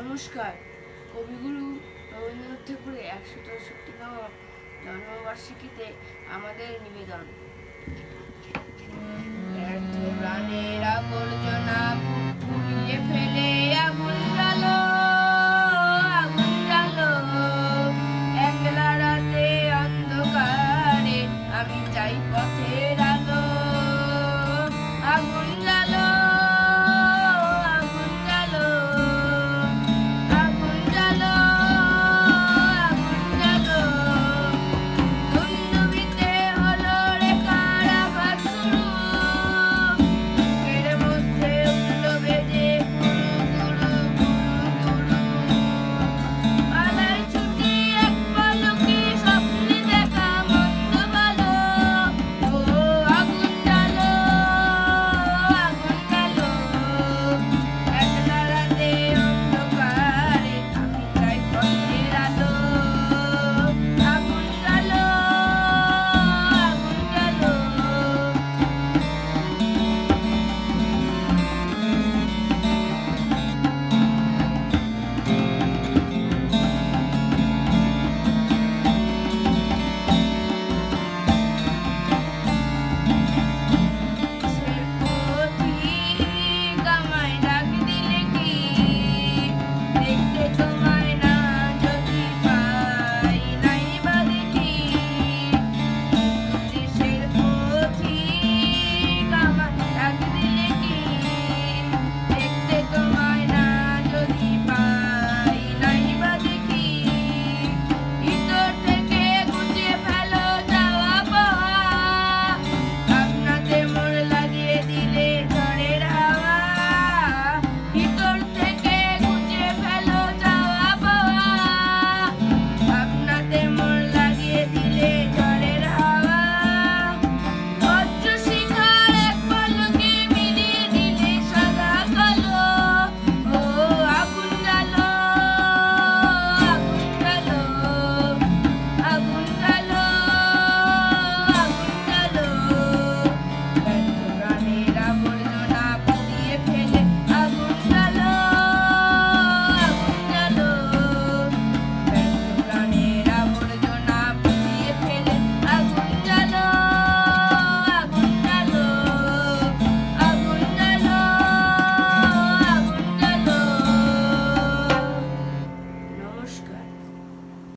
নমস্কার। কবিগুরু রবীন্দ্রনাথ ঠাকুরের একশো চৌষট্টিতম জন্মবার্ষিকীতে আমাদের নিবেদন।